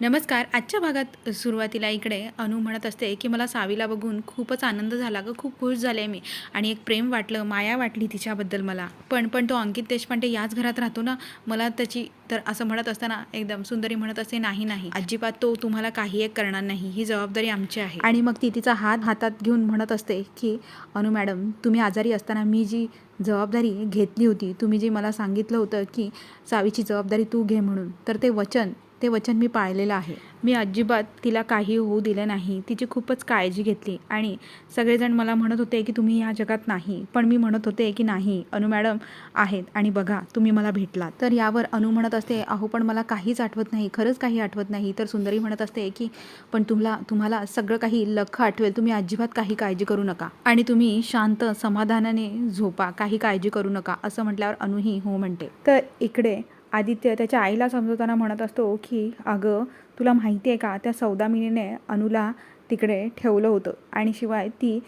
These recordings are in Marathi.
नमस्कार. आजच्या भागात सुरुवातीला इकडे अनु म्हणत असते की मला सावीला बघून खूपच आनंद झाला ग. खूप खुश झाले मी आणि एक प्रेम वाटलं माया वाटली तिच्याबद्दल मला. पण पण तो अंकित देशपांडे याच घरात राहतो ना? मला त्याची तर असं म्हणत असताना एकदम सुंदरी म्हणत असते नाही नाही. अजिबात तो तुम्हाला काही एक करणार नाही. ही जबाबदारी आमची आहे. आणि मग ती तिचा हात हातात घेऊन म्हणत असते की अनु मॅडम तुम्ही आजारी असताना मी जी जबाबदारी घेतली होती तुम्ही जे मला सांगितलं होतं की सावीची जबाबदारी तू घे म्हणून तर ते वचन ते वचन मी पाळलेलं आहे. मी अजिबात तिला काही होऊ दिलं नाही. तिची खूपच काळजी घेतली. आणि सगळेजण मला म्हणत होते की तुम्ही या जगात नाही. पण मी म्हणत होते की नाही. अनु मॅडम आहेत आणि बघा तुम्ही मला भेटलात. तर यावर अनु म्हणत असते अहो पण मला काहीच आठवत नाही. खरंच काही आठवत नाही. तर सुंदरी म्हणत असते की पण तुला तुम्हाला सगळं काही लख आठवेल. तुम्ही अजिबात काही काळजी करू नका. आणि तुम्ही शांत समाधानाने झोपा. काही काळजी करू नका. असं म्हटल्यावर अनुही हो म्हणते. तर इकडे आदित्य त्याच्या आईला समजवताना म्हणत असतो की अगं तुला माहिती आहे का त्या सौदामिनीने अनुला तिकडे ठेवलं होतं आणि शिवाय ती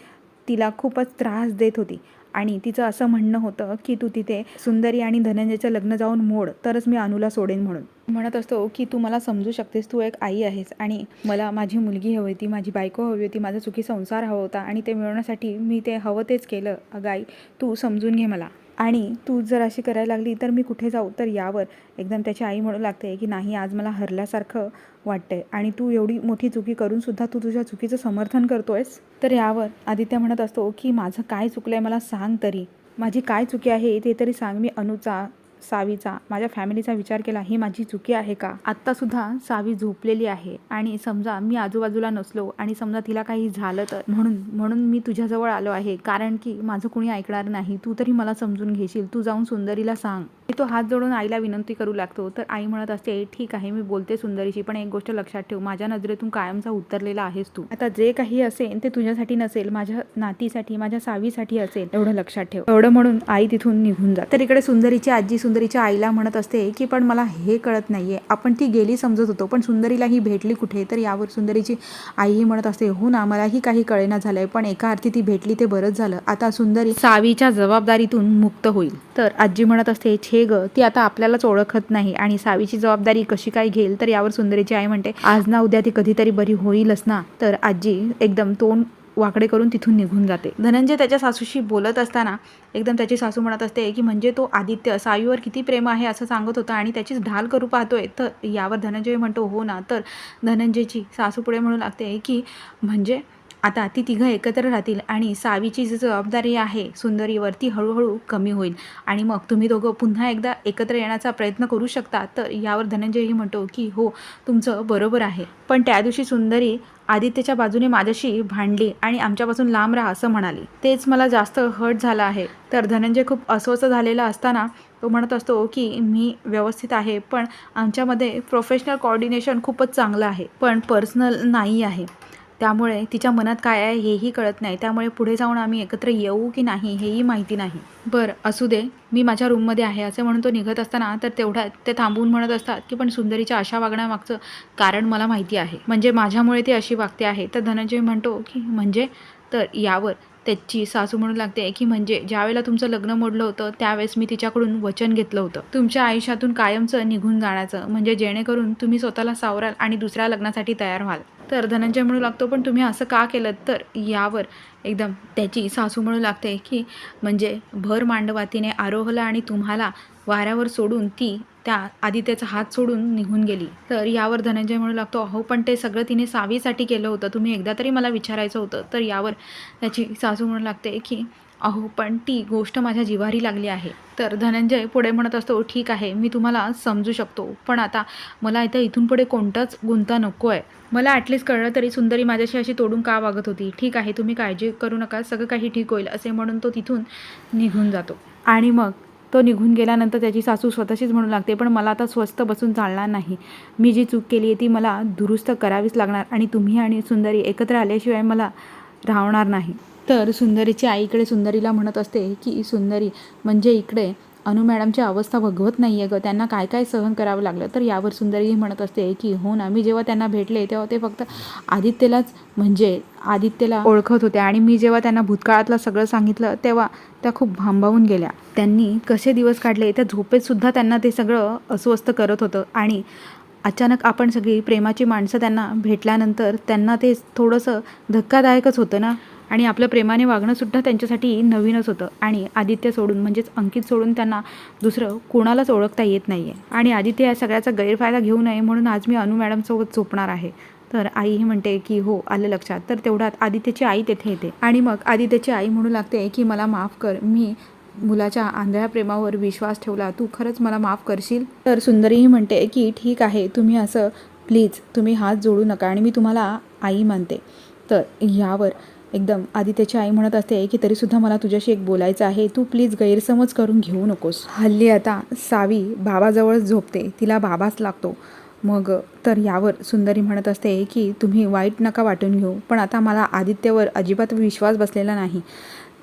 तिला खूपच त्रास देत होती. आणि तिचं असं म्हणणं होतं की तू तिथे सुंदरी आणि धनंजयचं लग्न जाऊन मोड तरच मी अनुला सोडेन म्हणून. म्हणत असतो की तू मला समजू शकतेस तू एक आई आहेस आणि मला माझी मुलगी हवी होती माझी बायको हवी होती माझा सुखी संसार हवा होता आणि ते मिळवण्यासाठी मी ते हवं तेच केलं. अगं आई तू समजून घे मला. आणि तू जर अशी करायला लागली तर मी कुठे जाऊ? तर यावर. एकदम त्याची आई म्हणू लागते की नाही आज मला हरल्यासारखं वाटतंय. आणि तू एवढी मोठी चुकी करून सुद्धा तू तुझ्या चुकीचं समर्थन करतोयस? तर यावर आदित्य म्हणत असतो की माझं काय चुकलं आहे मला सांग तरी. माझी काय चुकी आहे ते तरी सांग. मी अनुचा सावीचा माझ्या फॅमिलीचा विचार केला ही माझी चुकी आहे का? आत्तासुद्धा सावी झोपलेली आहे आणि समजा मी आजूबाजूला नसलो आणि समजा तिला काही झालं तर म्हणून म्हणून मी तुझ्याजवळ आलो आहे कारण की माझं कुणी ऐकणार नाही. तू तरी मला समजून घेशील. तू जाऊन सुंदरीला सांग. मी तो हात जोडून आईला विनंती करू लागतो. तर आई म्हणत असते ठीक आहे मी बोलते सुंदरीशी पण एक गोष्ट लक्षात ठेव. माझ्या नजरेतून कायमचा उतरलेला आहेस तू. आता जे काही असेल ते तुझ्यासाठी नसेल माझ्या नातीसाठी माझ्या सावीसाठी असेल एवढं लक्षात ठेव. एवढं म्हणून आई तिथून निघून जात. तर इकडे सुंदरीची आजी सुंदरीच्या आईला म्हणत असते की पण मला हे कळत नाही आहे आपण ती गेली समजत होतो पण सुंदरीला ही भेटली कुठे? तर यावर सुंदरीची आईही म्हणत असते हो ना मलाही काही कळेना झालंय पण एका अर्थी ती भेटली ते बरंच झालं. आता सुंदरी सावीच्या जबाबदारीतून मुक्त होईल. तर आजी म्हणत असते छे ग ती आता आपल्यालाच ओळखत नाही आणि सावीची जबाबदारी कशी काय घेईल? तर यावर सुंदरीची आई म्हणते आज ना उद्या ती कधीतरी बरी होईलच ना. तर आजी एकदम तोंड वाकडे करून तिथून निघून जाते. धनंजय त्याच्या सासूशी बोलत असताना एकदम त्याची सासू म्हणत असते की म्हणजे तो आदित्य सायूवर किती प्रेम आहे असं सांगत होता आणि त्याचीच ढाल करू पाहतोय. तर यावर धनंजय म्हणतो हो ना तर धनंजयची सासू पुढे म्हणू लागते की म्हणजे आता ती तिघं एकत्र राहतील आणि सावीची जी जबाबदारी आहे सुंदरीवर ती हळूहळू कमी होईल. आणि मग तुम्ही दोघं पुन्हा एकदा एकत्र येण्याचा प्रयत्न करू शकता तर यावर धनंजयही म्हणतो की हो तुमचं बरोबर आहे. पण त्या दिवशी सुंदरी आदित्यच्या बाजूने माझ्याशी भांडली आणि आमच्यापासून लांब राहा असं म्हणाली. तेच मला जास्त हर्ट झालं आहे. तर धनंजय खूप अस्वस्थ झालेला असताना तो म्हणत असतो की मी व्यवस्थित आहे पण आमच्यामध्ये प्रोफेशनल कॉर्डिनेशन खूपच चांगलं आहे. पण पर्सनल नाही आहे. त्यामुळे तिच्या मनात काय आहे हेही कळत नाही. त्यामुळे पुढे जाऊन आम्ही एकत्र येऊ की नाही हेही माहिती नाही. बरं असू दे मी माझ्या रूममध्ये आहे असे म्हणून तो निघत असताना तर तेवढ्यात ते थांबून म्हणत असतात की पण सुंदरीच्या अशा वागण्यामागचं कारण मला माहिती आहे. म्हणजे माझ्यामुळे ती अशी वागते आहे. तर धनंजय म्हणतो की म्हणजे? तर यावर त्याची सासू म्हणू लागते की म्हणजे ज्यावेळेला तुमचं लग्न मोडलं होतं त्यावेळेस मी तिच्याकडून वचन घेतलं होतं. तुमच्या आयुष्यातून कायमचं निघून जाण्याचं म्हणजे जेणेकरून तुम्ही स्वतःला सावराल आणि दुसऱ्या लग्नासाठी तयार व्हाल. तर धनंजय म्हणू लागतो पण तुम्ही असं का केलं तर यावर एकदम त्याची सासू म्हणू लागते की म्हणजे भर मांडवातीने आरोहला आणि तुम्हाला वाऱ्यावर सोडून ती त्या आदित्याचा हात सोडून निघून गेली. तर यावर धनंजय म्हणू लागतो अहो पण ते सगळं तिने सावीसाठी केलं होतं. तुम्ही एकदा तरी मला विचारायचं होतं. तर यावर त्याची सासू म्हणू लागते की अहो पण ती गोष्ट माझ्या जिवारी लागली आहे. तर धनंजय पुढे म्हणत असतो ठीक आहे मी तुम्हाला समजू शकतो पण आता मला इथं इथून पुढे कोणताच गुंता नको आहे मला ॲटलिस्ट कळलं तरी सुंदरी माझ्याशी अशी तोडून का वागत होती? ठीक आहे तुम्ही काळजी करू नका सगळं काही ठीक होईल असे म्हणून तो तिथून निघून जातो. आणि मग तो निघून गेल्यानंतर त्याची सासू स्वतःशीच म्हणू लागते पण मला आता स्वस्त बसून चालणार नाही. मी जी चूक केली आहे ती मला दुरुस्त करावीच लागणार आणि तुम्ही आणि सुंदरी एकत्र आल्याशिवाय मला राहणार नाही. तर सुंदरीची आईकडे सुंदरीला म्हणत असते की सुंदरी म्हणजे इकडे अनु मॅडमची अवस्था भगवत नाही आहे ग. त्यांना काय काय सहन करावं लागलं? तर यावर सुंदरी म्हणत असते की हो ना मी जेव्हा त्यांना भेटले तेव्हा ते फक्त आदित्यलाच म्हणजे आदित्यला ओळखत होते. आणि मी जेव्हा त्यांना भूतकाळातलं सगळं सांगितलं तेव्हा त्या खूप भांबावून गेल्या. त्यांनी कसे दिवस काढले? त्या झोपेतसुद्धा त्यांना ते सगळं अस्वस्थ करत होतं. आणि अचानक आपण सगळी प्रेमाची माणसं त्यांना भेटल्यानंतर त्यांना ते थोडंसं धक्कादायकच होतं ना? आणि आपलं प्रेमाने वागणंसुद्धा त्यांच्यासाठी नवीनच होतं. आणि आदित्य सोडून म्हणजेच अंकित सोडून त्यांना दुसरं कोणालाच ओळखता येत नाही आहे आणि आदित्य या सगळ्याचा गैरफायदा घेऊ नये म्हणून आज मी अनु मॅडमसोबत झोपणार आहे. तर आई ही म्हणते की हो आलं लक्षात. तर तेवढ्यात आदित्यची आई तेथे येते. आणि मग आदित्यची आई म्हणू लागते की मला माफ कर. मी मुलाच्या आंधळ्या प्रेमावर विश्वास ठेवला. तू खरंच मला माफ करशील? तर सुंदरीही म्हणते की ठीक आहे. तुम्ही असं प्लीज तुम्ही हात जोडू नका आणि मी तुम्हाला आई मानते. तर यावर एकदम. आदित्यची आई म्हणत असते की तरीसुद्धा मला तुझ्याशी एक बोलायचं आहे. तू प्लीज गैरसमज करून घेऊ नकोस. हल्ली आता सावी बाबाजवळच झोपते. तिला बाबाच लागतो. मग तर यावर सुंदरी म्हणत असते की तुम्ही वाईट नका वाटून घेऊ. पण आता मला आदित्यवर अजिबात विश्वास बसलेला नाही.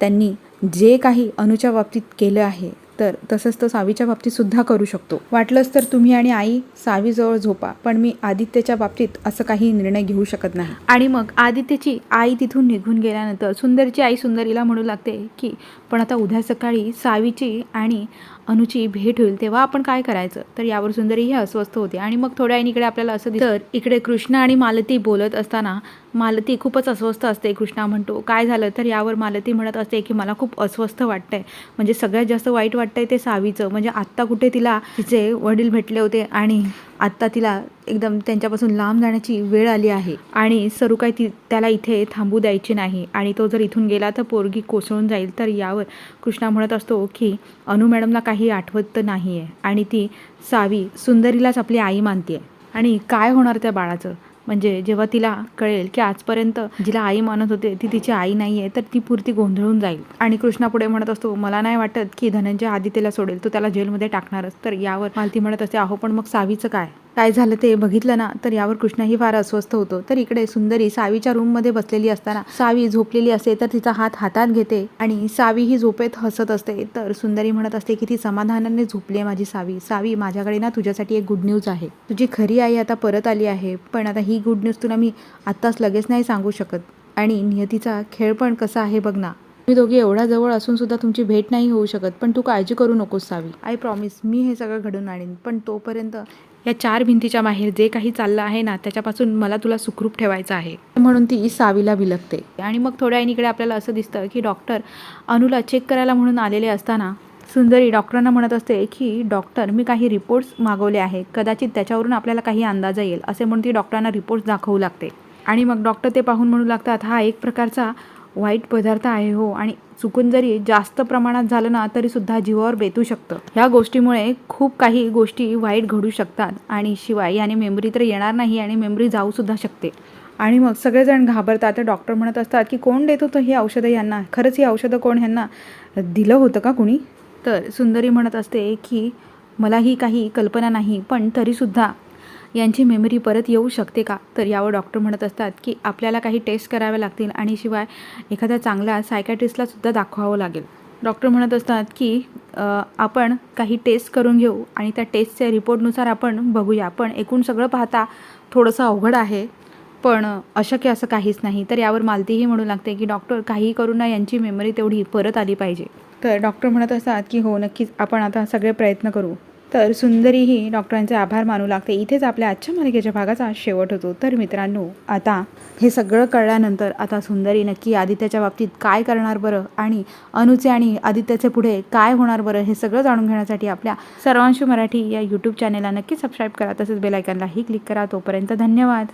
त्यांनी जे काही अनुच्या बाबतीत केलं आहे तर तसंच तो सावीच्या बाबतीत सुद्धा करू शकतो. वाटलंच तर तुम्ही आणि आई सावीजवळ झोपा पण मी आदित्यच्या बाबतीत असं काही निर्णय घेऊ शकत नाही. आणि मग आदित्यची आई तिथून निघून गेल्यानंतर सुंदरची आई सुंदरीला म्हणू लागते की पण आता उद्या सकाळी सावीची आणि अनुची भेट होईल तेव्हा आपण काय करायचं? तर यावर सुंदरी ही अस्वस्थ होते. आणि मग थोड्या इकडे आपल्याला असं तर इकडे कृष्णा आणि मालती बोलत असताना मालती खूपच अस्वस्थ असते कृष्णा म्हणतो. काय झालं? तर यावर मालती म्हणत असते की मला खूप अस्वस्थ वाटतंय. म्हणजे सगळ्यात जास्त वाईट वाटतंय ते सावीचं. म्हणजे आत्ता कुठे तिला तिचे वडील भेटले होते आणि आत्ता तिला एकदम त्यांच्यापासून लांब जाण्याची वेळ आली आहे. आणि सरू काय ती त्याला इथे थांबू द्यायची नाही. आणि तो जर इथून गेला तर पोरगी कोसळून जाईल. तर यावर कृष्णा म्हणत असतो की अनु मॅडमला काही आठवत तर नाही आहे आणि ती सावी सुंदरीलाच आपली आई मानते आहे आणि काय होणार त्या बाळाचं? म्हणजे जेव्हा तिला कळेल की आजपर्यंत जिला आई मानत होते ती तिची आई नाही आहे तर ती पुरती गोंधळून जाईल. आणि कृष्णा पुढे म्हणत असतो मला नाही वाटत की धनंजय आदित्यला सोडेल तो त्याला जेलमध्ये टाकणारच. तर यावर मालती म्हणत असते अहो पण मग सावीचं काय? काय झालं ते बघितलं ना तर यावर कृष्णाही फार अस्वस्थ होतो. तर इकडे सुंदरी सावीच्या रूममध्ये बसलेली असताना सावी झोपलेली असते तर तिचा हात हातात घेते आणि सावी ही झोपेत हसत असते. तर सुंदरी म्हणत असते की ती समाधानाने झोपली आहे माझी सावी. सावी माझ्याकडे ना तुझ्यासाठी एक गुड न्यूज आहे. तुझी खरी आई आता परत आली आहे पण आता ही गुड न्यूज तुला मी आत्ताच लगेच नाही सांगू शकत. आणि नियतीचा खेळ पण कसा आहे बघ ना. तुम्ही दोघे एवढ्या जवळ असून सुद्धा तुमची भेट नाही होऊ शकत पण तू काळजी करू नकोस सावी. आय प्रॉमिस मी हे सगळं घडून आणीन पण तोपर्यंत या चार भिंतीच्या बाहेर जे काही चाललं आहे ना त्याच्यापासून मला तुला सुखरूप ठेवायचं आहे. म्हणून ती सावीला विलगते. आणि मग थोड्या इकडे आपल्याला असं दिसतं की डॉक्टर अनुला चेक करायला म्हणून आलेले असताना सुंदरी डॉक्टरांना म्हणत असते की डॉक्टर मी काही रिपोर्ट्स मागवले आहे कदाचित त्याच्यावरून आपल्याला काही अंदाज येईल असे म्हणून ती डॉक्टरांना रिपोर्ट्स दाखवू लागते. आणि मग डॉक्टर ते पाहून म्हणू लागतात हा एक प्रकारचा वाईट पदार्थ आहे हो आणि चुकून जरी जास्त प्रमाणात झालं ना तरी सुद्धा जीवावर बेतू शकतं. ह्या गोष्टीमुळे खूप काही गोष्टी वाईट घडू शकतात आणि शिवाय याने मेमरी तर येणार नाही आणि मेमरी जाऊ सुद्धा शकते. आणि मग सगळेजण घाबरतात. तर डॉक्टर म्हणत असतात की कोण देत होतं ही औषधं यांना? खरंच ही औषधं कोण ह्यांना दिलं होतं का कुणी? तर सुंदरी म्हणत असते की मला ही काही कल्पना नाही पण तरीसुद्धा यांची मेमरी परत येऊ शकते का? तर यावर डॉक्टर म्हणत असतात की आपल्याला काही टेस्ट कराव्या लागतील आणि शिवाय एखाद्या चांगल्या सायकॅट्रिस्टलासुद्धा दाखवावं लागेल. डॉक्टर म्हणत असतात की आपण काही टेस्ट करून घेऊ आणि त्या टेस्टच्या रिपोर्टनुसार आपण बघूया. पण एकूण सगळं पाहता थोडंसं अवघड आहे. पण अशक्य असं काहीच नाही. तर यावर मालतीही म्हणू लागते की डॉक्टर काही करू ना यांची मेमरी तेवढी परत आली पाहिजे. तर डॉक्टर म्हणत असतात की हो नक्कीच आपण आता सगळे प्रयत्न करू. तर सुंदरीही डॉक्टरांचे आभार मानू लागते. इथेच आपल्या आजच्या मालिकेच्या भागाचा शेवट होतो. तर मित्रांनो आता हे सगळं कळल्यानंतर आता सुंदरी नक्की आदित्याच्या बाबतीत काय करणार बरं आणि अनुचे आणि आदित्याचे पुढे काय होणार बरं हे सगळं जाणून घेण्यासाठी आपल्या सर्वांशी मराठी या यूट्यूब चॅनेलला नक्की सबस्क्राईब करा. तसेच बेलायकनलाही क्लिक करा. तोपर्यंत धन्यवाद.